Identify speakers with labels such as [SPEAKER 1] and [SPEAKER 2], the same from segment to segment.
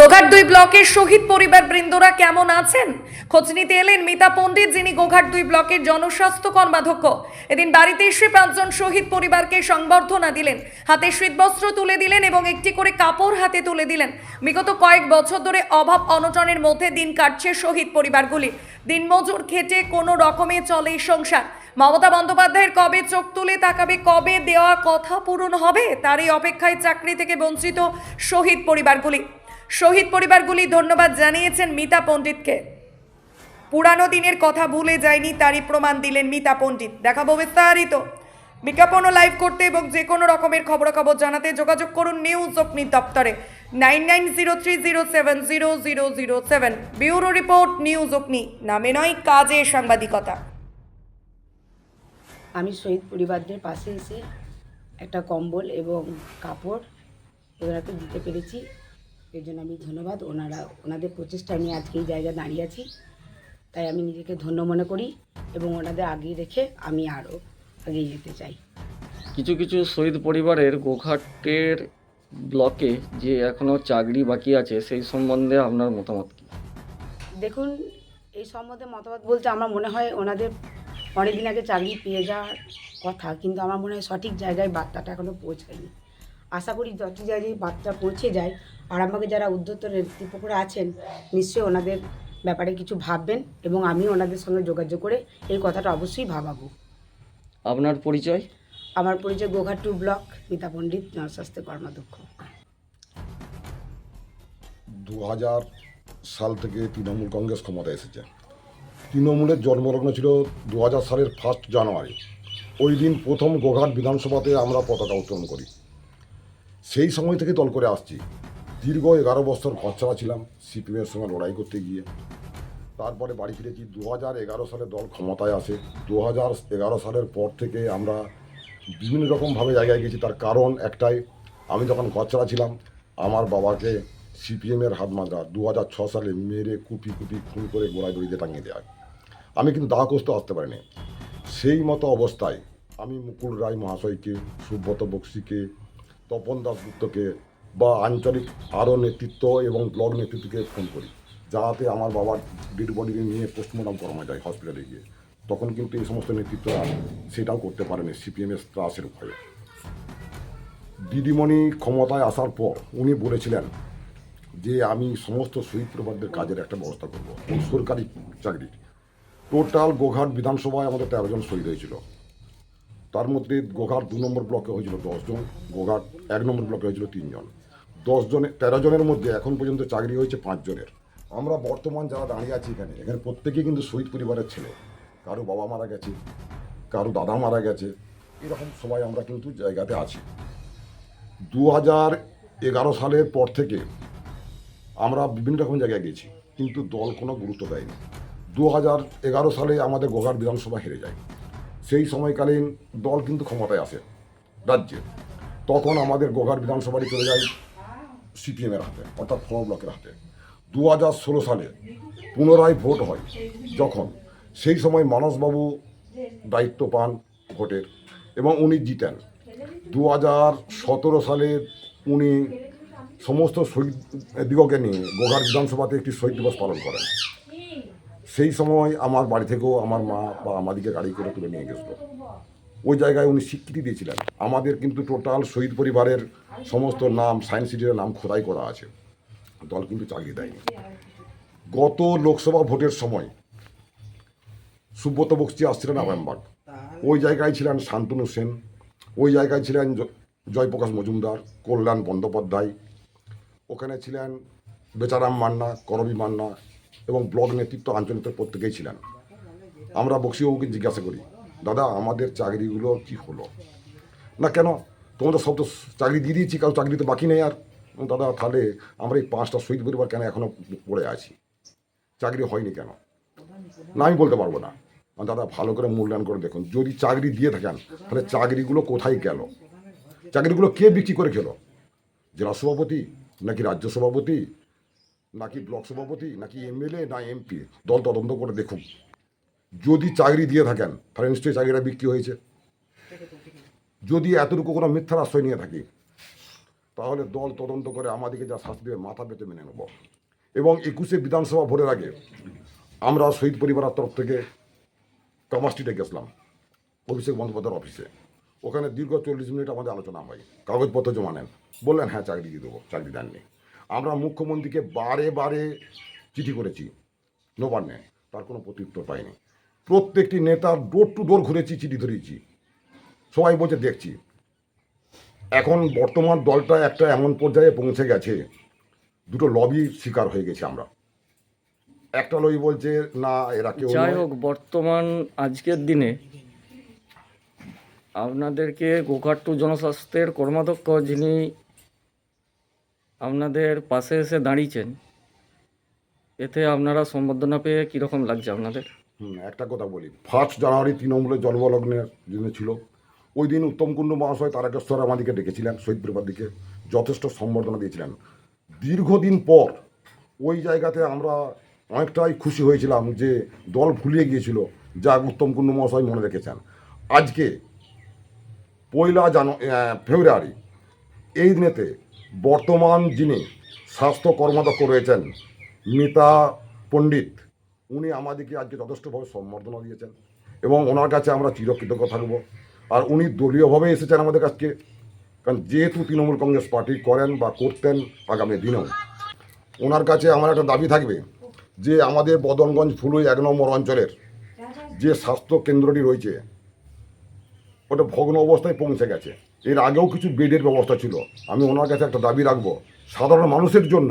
[SPEAKER 1] গোঘাট দুই ব্লকের শহীদ পরিবার বৃন্দরা কেমন আছেন? খোঁজ নিতে এলেন মিতা পণ্ডিত, যিনি গোঘাট দুই ব্লকের জনস্বাস্থ্য কর্মাধ্যক্ষ। এদিন বাড়িতে এসে পাঁচজন শহীদ পরিবারকে সংবর্ধনা দিলেন। হাতে শীতবস্ত্র তুলে দিলেন এবং একটি করে কাপড় হাতে তুলে দিলেন। বিগত কয়েক বছর ধরে অভাব অনটনের মধ্যে দিন কাটছে শহীদ পরিবারগুলি। দিনমজুর খেটে কোনো রকমে চলে সংসার। মমতা বন্দ্যোপাধ্যায়ের কবে চোখ তুলে তাকাবে, কবে দেওয়া কথা পূরণ হবে, তারই অপেক্ষায় চাকরি থেকে বঞ্চিত শহীদ পরিবারগুলি। শহীদ পরিবারগুলি ধন্যবাদ জানিয়েছেন মিতা পণ্ডিতকে। পুরানো দিনের কথা ভুলে যায়নি তারই প্রমাণ দিলেন মিতা পণ্ডিত। দেখাবো বিস্তারিত। বিজ্ঞাপন লাইভ করতে এবং যে কোনো রকমের খবরাখবর জানাতে যোগাযোগ করুন নিউজ অগ্নি দপ্তরে। Nine nine zero three zero seven zero zero zero seven. Bureau report news Agni. নামে নয়, কাজে সাংবাদিকতা।
[SPEAKER 2] আমি শহীদ পরিবারদের পাশে এসে একটা কম্বল এবং কাপড় ওনাকে দিতে পেরেছি। এর জন্য আমি ধন্যবাদ। ওনারা ওনাদের প্রচেষ্টায় আমি আজকে এই জায়গায় দাঁড়িয়ে আছি। তাই আমি নিজেকে ধন্য মনে করি এবং ওনাদের আগিয়ে রেখে আমি আরও এগিয়ে যেতে চাই।
[SPEAKER 3] কিছু কিছু শহীদ পরিবারের গোঘাটের ব্লকে যে এখনও চাকরি বাকি আছে সেই সম্বন্ধে আপনার মতামত কি?
[SPEAKER 2] দেখুন এই সম্বন্ধে মতামত বলতে আমার মনে হয় ওনাদের অনেকদিন আগে চাকরি পেয়ে যাওয়ার কথা কিন্তু আমার মনে হয় সঠিক জায়গায় বার্তাটা এখনও পৌঁছায়নি। আশা করি যত জায়গায় বার্তা পৌঁছে যায় আর আমাকে যারা উদ্যোক্ত নেতৃপকরা আছেন নিশ্চয়ই ওনাদের ব্যাপারে কিছু ভাববেন এবং আমি ওনাদের সঙ্গে যোগাযোগ করে এই কথাটা অবশ্যই ভাবাবো।
[SPEAKER 3] আপনার পরিচয়?
[SPEAKER 2] আমার পরিচয় গোঘাট টু ব্লক মিতা পণ্ডিত জনস্বাস্থ্য কর্মাধ্যক্ষ।
[SPEAKER 4] দু হাজার সাল থেকে তৃণমূল কংগ্রেস ক্ষমতায় এসেছে। তৃণমূলের জন্মলগ্ন ছিল দু হাজার সালের ফার্স্ট জানুয়ারি ওই দিন প্রথম গোঘাট বিধানসভাতে আমরা পতাকা উত্তোলন করি। সেই সময় থেকে দল করে আসছি। দীর্ঘ এগারো বছর খরচারা ছিলাম সিপিএমের সঙ্গে লড়াই করতে গিয়ে। তারপরে বাড়ি ফিরেছি দু হাজার এগারো সালে দল ক্ষমতায় আসে। দু হাজার এগারো সালের পর থেকে আমরা বিভিন্ন রকমভাবে জায়গায় গেছি। তার কারণ একটাই, আমি যখন খরচারা ছিলাম, আমার বাবাকে সিপিএমের হাত মাজরা দু হাজার ছ সালে মেরে কুপি কুপি খুন করে গোড়ায় দড়িতে টাঙিয়ে হয়। আমি কিন্তু দাহ কষ্ট আসতে পারিনি। সেই মতো অবস্থায় আমি মুকুল রায় মহাশয়কে, সুব্রত বক্সিকে তপন দাসগুপ্তকে বা আঞ্চলিক আরও নেতৃত্ব এবং ব্লক নেতৃত্বকে ফোন করি যাতে আমার বাবার ডেড বডি নিয়ে পোস্টমর্টম করানো যায় হসপিটালে গিয়ে। তখন কিন্তু এই সমস্ত নেতৃত্বরা সেটাও করতে পারেনি সিপিএমের ত্রাসের ভয়ে। দিদিমণি ক্ষমতায় আসার পর উনি বলেছিলেন যে, আমি সমস্ত শহীদ পরিবারদের কাজের একটা ব্যবস্থা করব। সরকারি চাকরির টোটাল গোঘাট বিধানসভায় আমাদের তেরো জন শহীদ হয়েছিল। তার মধ্যে গোঘাট দু নম্বর ব্লকে হয়েছিল দশজন, গোঘাট এক নম্বর ব্লকে হয়েছিল তিনজন। দশ জনে তেরো জনের মধ্যে এখন পর্যন্ত চাকরি হয়েছে পাঁচজনের। আমরা বর্তমান যারা দাঁড়িয়ে আছি এখানে এখানে প্রত্যেকেই কিন্তু শহীদ পরিবারের ছেলে। কারও বাবা মারা গেছে, কারও দাদা মারা গেছে, এরকম সবাই আমরা কিন্তু জায়গাতে আছি। দু হাজার এগারো সালের পর থেকে আমরা বিভিন্ন রকম জায়গায় গেছি কিন্তু দল কোনো গুরুত্ব দেয়নি। দু হাজার এগারো সালে আমাদের গোঘাট বিধানসভা হেরে যায়। সেই সময়কালীন দল কিন্তু ক্ষমতায় আসে, রাজ্যে। তখন আমাদের গোঘাট বিধানসভাটি চলে যায় সিপিএমের হাতে, অর্থাৎ ফ্লো ব্লকের হাতে। দু হাজার ষোলো সালে পুনরায় ভোট হয়, যখন সেই সময় মানসবাবু দায়িত্ব পান ভোটের এবং উনি জিতেন। দু হাজার সতেরো সালে উনি সমস্ত শহীদ দিগকে নিয়ে গোঘাট বিধানসভাতে একটি শহীদ দিবস পালন করেন। সেই সময় আমার বাড়ি থেকেও আমার মা বা আমাদেরকে গাড়ি করে তুলে নিয়ে গেছিল। ওই জায়গায় উনি স্বীকৃতি দিয়েছিলেন। আমাদের কিন্তু টোটাল শহীদ পরিবারের সমস্ত নাম সায়েন্স সিটির নাম খোদাই করা আছে। দল কিন্তু চাকরি দেয়নি। গত লোকসভা ভোটের সময় সুব্রত বক্সি আসছিলেন আরামবাগ ওই জায়গায় ছিলেন শান্তনু সেন। ওই জায়গায় ছিলেন জয়প্রকাশ মজুমদার, কল্যাণ বন্দ্যোপাধ্যায়। ওখানে ছিলেন বেচারাম মান্না, করবী মান্না এবং ব্লক নেতৃত্ব আঞ্চলিক প্রত্যেকেই ছিলেন। আমরা বক্সিবাবুকে জিজ্ঞাসা করি, দাদা, আমাদের চাকরিগুলো কি হলো? না কেন? তোমাদের সব তো চাকরি দিয়ে দিয়েছি কারও চাকরি তো বাকি নেই আর। দাদা, তাহলে আমরা এই পাঁচটা শহীদ পরিবার কেন এখনও পড়ে আছি? চাকরি হয়নি কেন? না, আমি বলতে পারব না। দাদা, ভালো করে মূল্যায়ন করে দেখুন। যদি চাকরি দিয়ে থাকেন, তাহলে চাকরিগুলো কোথায় গেল? চাকরিগুলো কে বিক্রি করে খেলো? জেলা সভাপতি নাকি রাজ্য সভাপতি? নাকি ব্লক সভাপতি, নাকি এমএলএ, না এমপি? দল তদন্ত করে দেখুন। যদি চাকরি দিয়ে থাকেন, তাহলে নিশ্চয়ই চাকরিটা বিক্রি হয়েছে। যদি এতটুকু কোনো মিথ্যার আশ্রয় নিয়ে থাকি, তাহলে দল তদন্ত করে আমাদেরকে যা শাস্তি দেবে, মাথা পেতে মেনে নেব। এবং একুশে বিধানসভা ভোটের আগে আমরা শহীদ পরিবারের তরফ থেকে কামাস্ট্রিটে গেছিলাম, অভিষেক বন্দ্যোপাধ্যায়ের অফিসে। ওখানে দীর্ঘ চল্লিশ মিনিট আমাদের আলোচনা হয়, কাগজপত্র জমা নেন। বললেন হ্যাঁ চাকরি দিয়ে দেবো, চাকরি দেননি। আমরা মুখ্যমন্ত্রীকে বারে বারে চিঠি করেছি নবান্নে। তার কোনো প্রত্যুত্তর পাইনি। প্রত্যেকটি নেতার ডোর টু ডোর ঘুরেছি চিঠি ধরিয়েছি সবাই বলছে দেখছি। এখন বর্তমান দলটা একটা এমন পর্যায়ে পৌঁছে গেছে দুটো লবি শিকার হয়ে গেছে আমরা। একটা লবি বলছে না এরা কেউ
[SPEAKER 3] যাই হোক বর্তমান আজকের দিনে আপনাদেরকে গোঘাট্টু জনস্বাস্থ্যের কর্মাধ্যক্ষ যিনি আপনাদের পাশে এসে দাঁড়িয়েছেন, এতে আপনারা সম্বর্ধনা পেয়ে কীরকম লাগছে আপনাদের?
[SPEAKER 4] একটা কথা বলি। ফার্স্ট জানুয়ারি তৃণমূলের জন্মলগ্নের দিনে ছিল। ওই দিন উত্তম কুণ্ডু মহাশয় তারকেশ্বর আমাদেরকে ডেকেছিলেন, শহীদ পরিবার দিকে যথেষ্ট সম্বর্ধনা দিয়েছিলেন। দীর্ঘদিন পর ওই জায়গাতে আমরা অনেকটাই খুশি হয়েছিলাম যে দল ভুলিয়ে গিয়েছিল যা উত্তম কুণ্ডু মহাশয় মনে রেখেছেন। আজকে পয়লা জানু ফেব্রুয়ারি, এই দিনেতে বর্তমান যিনি স্বাস্থ্য কর্মাধ্যক্ষ রয়েছেন, মিতা পণ্ডিত, উনি আমাদেরকে আজকে যথেষ্টভাবে সম্বর্ধনা দিয়েছেন এবং ওনার কাছে আমরা চিরকৃতজ্ঞ থাকব। আর উনি দলীয়ভাবে এসেছেন আমাদের কাছকে, কারণ যেহেতু তৃণমূল কংগ্রেস পার্টি করেন বা করতেন আগামী দিনেও। ওনার কাছে আমার একটা দাবি থাকবে যে আমাদের বদনগঞ্জ ফুলুই এক নম্বর অঞ্চলের যে স্বাস্থ্য কেন্দ্রটি রয়েছে, ওটা ভগ্ন অবস্থায় পৌঁছে গেছে। এর আগেও কিছু বেডের ব্যবস্থা ছিল। আমি ওনার কাছে একটা দাবি রাখব সাধারণ মানুষের জন্য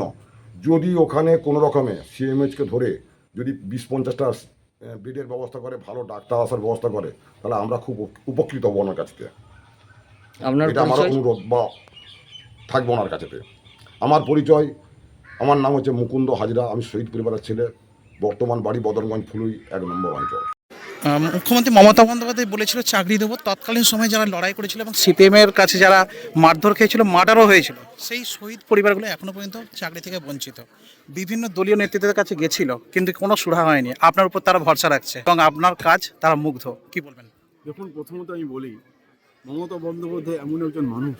[SPEAKER 4] যদি ওখানে কোনো রকমে সিএমএইচকে ধরে যদি বিশ পঞ্চাশটা বেডের ব্যবস্থা করে ভালো ডাক্তার আসার ব্যবস্থা করে তাহলে আমরা খুব উপকৃত হব ওনার কাছ। থেকে
[SPEAKER 3] আপনার
[SPEAKER 4] এটা আমার অনুরোধ বা থাকব ওনার কাছেতে আমার পরিচয় আমার নাম হচ্ছে মুকুন্দ হাজরা আমি শহীদ পরিবারের ছেলে বর্তমান বাড়ি বদরগঞ্জ ফুলুই এক নম্বর অঞ্চল।
[SPEAKER 5] মুখ্যমন্ত্রী মমতা বন্দ্যোপাধ্যায় বলেছিল চাকরি দেবো। তৎকালীন সময়ে যারা লড়াই করেছিল এবং সিপিএমের কাছে যারা মারধর খেয়েছিল, মার্ডারও হয়েছিল, সেই শহীদ পরিবারগুলো এখনও পর্যন্ত চাকরি থেকে বঞ্চিত। বিভিন্ন দলীয় নেতৃত্বের কাছে গেছিল, কিন্তু কোনো সুরা হয়নি। আপনার উপর তারা ভরসা রাখছে এবং আপনার কাজ, তারা মুগ্ধ। কি বলবেন?
[SPEAKER 6] দেখুন, প্রথমত আমি বলি, মমতা বন্দ্যোপাধ্যায় এমন একজন মানুষ,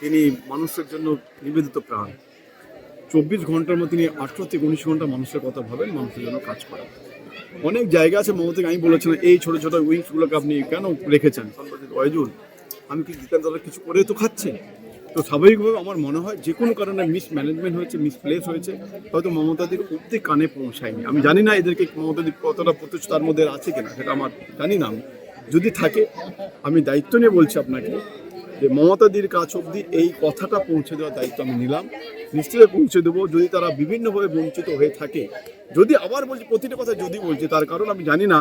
[SPEAKER 6] তিনি মানুষের জন্য নিবেদিত প্রাণ। চব্বিশ ঘণ্টার মধ্যে তিনি আঠেরো থেকে উনিশ ঘণ্টা মানুষের কথা ভাবেন, মানুষের জন্য কাজ করেন অনেক জায়গা আছে মমতাকে আমি বলেছিলাম, এই ছোটো ছোটো উইংসগুলোকে আপনি কেন রেখেছেন? অয়জুল, আমি কি জিতেন দাদা কিছু করে তো খাচ্ছে? তো স্বাভাবিকভাবে আমার মনে হয় যে কোনো কারণে মিস ম্যানেজমেন্ট হয়েছে মিসপ্লেস হয়েছে, হয়তো মমতাদির অব্দি কানে পৌঁছায়নি। আমি জানি না এদেরকে মমতাদির কতটা প্রতিষ্ঠার মধ্যে আছে কিনা, সেটা আমার জানি না আমি। যদি থাকে, আমি দায়িত্ব নিয়ে বলছি আপনাকে যে মমতাদির কাছ অবধি এই কথাটা পৌঁছে দেওয়ার দায়িত্ব আমি নিলাম। নিশ্চয়ই পৌঁছে দেবো, যদি তারা বিভিন্নভাবে বঞ্চিত হয়ে থাকে। যদি আবার বলছি, প্রতিটা কথা যদি বলছি, তার কারণ আমি জানি না।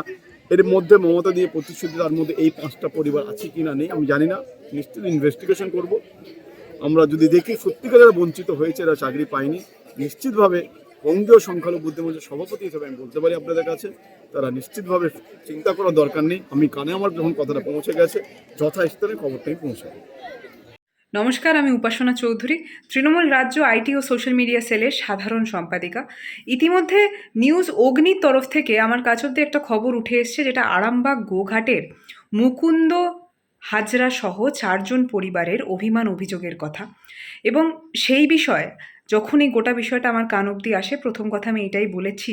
[SPEAKER 6] এর মধ্যে মমতা দিয়ে প্রতিশ্রুতি, তার মধ্যে এই পাঁচটা পরিবার আছে কি না নেই, আমি জানি না। নিশ্চয়ই ইনভেস্টিগেশন করব। আমরা যদি দেখি, সত্যিকারের বঞ্চিত হয়েছে, এরা চাকরি পায়নি। নিশ্চিতভাবে বঙ্গীয় সংখ্যালঘু বুদ্ধিমঞ্চের সভাপতি হিসেবে আমি বলতে পারি আপনাদের কাছে, তারা নিশ্চিতভাবে চিন্তা করার দরকার নেই। আমি কানে আমার যখন কথাটা পৌঁছে গেছে, যথাস্থানে খবরটাই আমি পৌঁছে দেবো।
[SPEAKER 7] নমস্কার, আমি উপাসনা চৌধুরী, তৃণমূল রাজ্য আইটি ও সোশ্যাল মিডিয়া সেলের সাধারণ সম্পাদিকা। ইতিমধ্যে নিউজ অগ্নির তরফ থেকে আমার কাছ অব্দি একটা খবর উঠে এসছে, যেটা আরামবাগ গোঘাটের মুকুন্দ হাজরা সহ চারজন পরিবারের অভিমান অভিযোগের কথা। এবং সেই বিষয়ে, যখনই গোটা বিষয়টা আমার কান অব্দি আসে, প্রথম কথা আমি এটাই বলেছি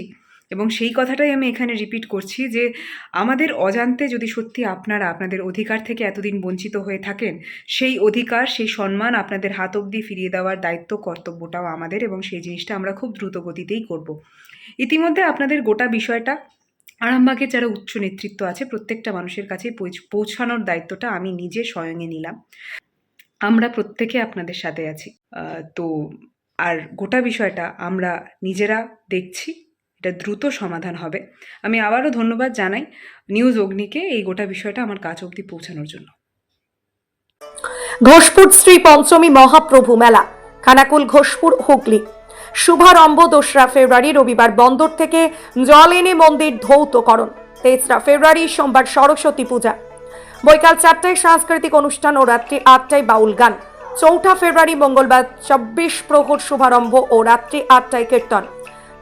[SPEAKER 7] এবং সেই কথাটাই আমি এখানে রিপিট করছি যে আমাদের অজান্তে যদি সত্যি আপনারা আপনাদের অধিকার থেকে এতদিন বঞ্চিত হয়ে থাকেন, সেই অধিকার, সেই সম্মান আপনাদের হাত অবধি ফিরিয়ে দেওয়ার দায়িত্ব, কর্তব্যটাও আমাদের এবং সেই জিনিসটা আমরা খুব দ্রুত গতিতেই করব। ইতিমধ্যে আপনাদের গোটা বিষয়টা আরামবাগের যারা উচ্চ নেতৃত্ব আছে, প্রত্যেকটা মানুষের কাছে পৌঁছানোর দায়িত্বটা আমি নিজে স্বয়ংয়ে নিলাম। আমরা প্রত্যেকে আপনাদের সাথে আছি। তো আর গোটা বিষয়টা আমরা নিজেরা দেখছি। এটা দ্রুত সমাধান হবে। আমি আবারও ধন্যবাদ জানাই নিউজ অগ্নিকে এই গোটা বিষয়টা আমার কাছ অবধি পৌঁছানোর জন্য।
[SPEAKER 1] ঘোষপুর শ্রী পঞ্চমী মহাপ্রভু মেলা, খানাকুল, ঘোষপুর, হুগলি। শুভারম্ভ দোসরা ফেব্রুয়ারি, রবিবার বন্দর থেকে জল এনে মন্দির ধৌতকরণ, তেসরা ফেব্রুয়ারি, সোমবার সরস্বতী পূজা। বৈকাল চারটায় সাংস্কৃতিক অনুষ্ঠান ও রাত্রি আটটায় বাউল গান। চৌঠা ফেব্রুয়ারি, মঙ্গলবার, চব্বিশ প্রহর শুভারম্ভ ও রাত্রি আটটায় কীর্তন।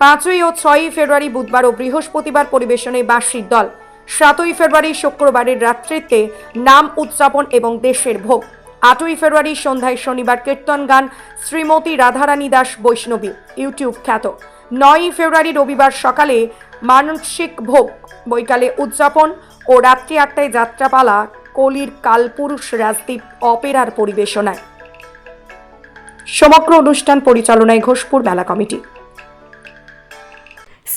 [SPEAKER 1] পাঁচই ও ছয়ই ফেব্রুয়ারি বুধবার ও বৃহস্পতিবার পরিবেশনে বাঁশির দল। সাতই ফেব্রুয়ারি শুক্রবারের রাত্রিতে নাম উদযাপন এবং দেশের ভোগ। আটই ফেব্রুয়ারি সন্ধ্যায় শনিবার কীর্তন গান শ্রীমতী রাধারানী দাস বৈষ্ণবী, ইউটিউব খ্যাত। নয়ই ফেব্রুয়ারি রবিবার সকালে মানসিক ভোগ, বৈকালে উদযাপন ও রাত্রি আটটায় যাত্রাপালা, কলির কালপুরুষ রাজদ্বীপ অপেরার পরিবেশনায়। সমগ্র অনুষ্ঠান পরিচালনায় ঘোষপুর মেলা কমিটি।